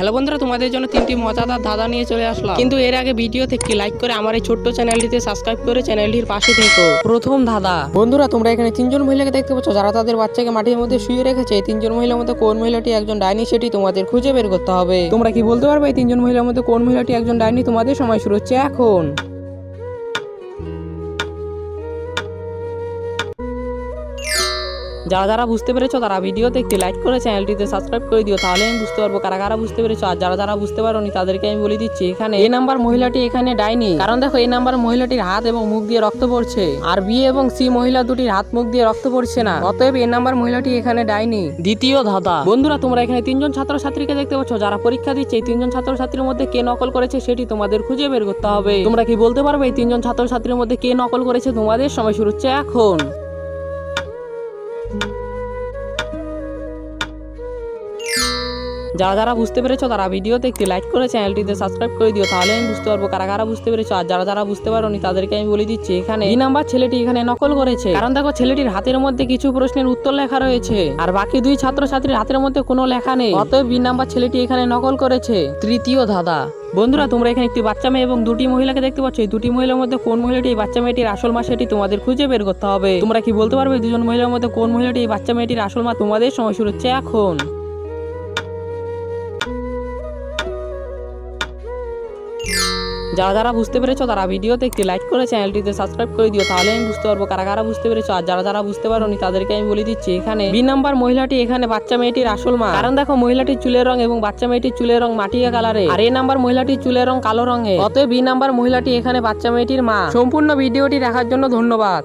Hello বন্ধুরা, তোমাদের জন্য তিনটি মজাদার ধাঁধা নিয়ে চলে আসলাম। কিন্তু এর আগে ভিডিও থেকে লাইক করে আমার এই ছোট্ট চ্যানেলটিতে সাবস্ক্রাইব করে চ্যানেলটির পাশে থেকো। প্রথম ধাঁধা। বন্ধুরা, তোমরা এখানে তিনজন মহিলাকে দেখতে পাচ্ছ, যারা তাদের বাচ্চাকে মাটির মধ্যে শুয়ে রেখেছে। এই তিনজন মহিলার মধ্যে কোন মহিলাটি একজন ডাইনি, সেটি তোমাদের খুঁজে বের করতে হবে। তোমরা কি বলতে পারবে, এই তিনজন মহিলার মধ্যে কোন মহিলাটি একজন ডাইনি? তোমাদের সময় শুরু হচ্ছে এখন। যারা যারা বুঝতে পেরেছ তারা ভিডিওতে একটি লাইক করে চ্যানেলটিতে সাবস্ক্রাইব করে দিও, তাহলে আমি বুঝতে পারব কারা কারা বুঝতে পেরেছ। আর যারা যারা বুঝতে পারোনি, তাদেরকে আমি বলে দিচ্ছি, এখানে এই নাম্বার মহিলাটি এখানে ডাইনি। কারণ দেখো এই নাম্বার মহিলাটির হাত এবং মুখ দিয়ে রক্ত পড়ছে। আর বি এবং সি মহিলা দুটির হাত মুখ দিয়ে রক্ত পড়ছে না। অতএব এই নাম্বার মহিলাটি এখানে ডাইনি। দ্বিতীয় ধাঁধা। বন্ধুরা, তোমরা এখানে তিনজন ছাত্রছাত্রীকে দেখতে পাচ্ছ। যারা পরীক্ষা দিচ্ছে, এই তিনজন ছাত্রছাত্রীর মধ্যে কে নকল করেছে সেটি তোমাদের খুঁজে বের করতে হবে। তোমরা কি বলতে পারবে, এই তিনজন ছাত্রছাত্রীর মধ্যে কে নকল করেছে? তোমাদের সময় শুরু হচ্ছে এখন। যারা যারা বুঝতে পেরেছ তারা ভিডিওতে একটি লাইক করে চ্যানেলটিতে সাবস্ক্রাইব করে দিও, তাহলে আমি বুঝতে পারব কারা কারা বুঝতে পেরেছ। আর যারা যারা বুঝতে পারোনি, তাদেরকে আমি বলে দিচ্ছি, এখানে এই নাম্বার ছেলেটি এখানে নকল করেছে। কারণ দেখো, ছেলেটির হাতের মধ্যে কিছু প্রশ্নের উত্তর লেখা রয়েছে, আর বাকি দুই ছাত্রছাত্রীর হাতের মধ্যে কোনো লেখা নেই। অতএব বি নাম্বার ছেলেটি এখানে নকল করেছে। তৃতীয় ধাঁধা। বন্ধুরা, তোমরা এখানে একটি বাচ্চা মেয়ে এবং দুটি মহিলাকে দেখতে পাচ্ছ। এই দুটি মহিলার মধ্যে কোন মহিলাটি এই বাচ্চা মেয়েটির আসল মা সেটি তোমাদের খুঁজে বের করতে হবে। তোমরা কি বলতে পারবে? দুজন মহিলার মধ্যে কোন মহিলাটি এই বাচ্চা মেয়েটির আসল মা তোমাদের সময় শুরু হচ্ছে এখন? যারা যারা বুঝতে পেরেছ তারা ভিডিওতে একটি লাইক করে চ্যানেলটিতে সাবস্ক্রাইব করে দিও, তাহলে আমি বুঝতে পারব কারা কারা বুঝতে পেরেছ। আর যারা যারা বুঝতে পারোনি, তাদেরকে আমি বলে দিচ্ছি, এখানে বি নাম্বার মহিলাটি, এখানে বাচ্চা মেয়েটির আসল মা কারণ দেখো, মহিলাটির চুলের রং এবং বাচ্চা মেয়েটির চুলের রং মাটিয়া কালারে আর এই নাম্বার মহিলাটি চুলের রং কালো রঙে অতএব বি নাম্বার মহিলাটি, এখানে বাচ্চা মেয়েটির মা সম্পূর্ণ ভিডিওটি দেখার জন্য ধন্যবাদ।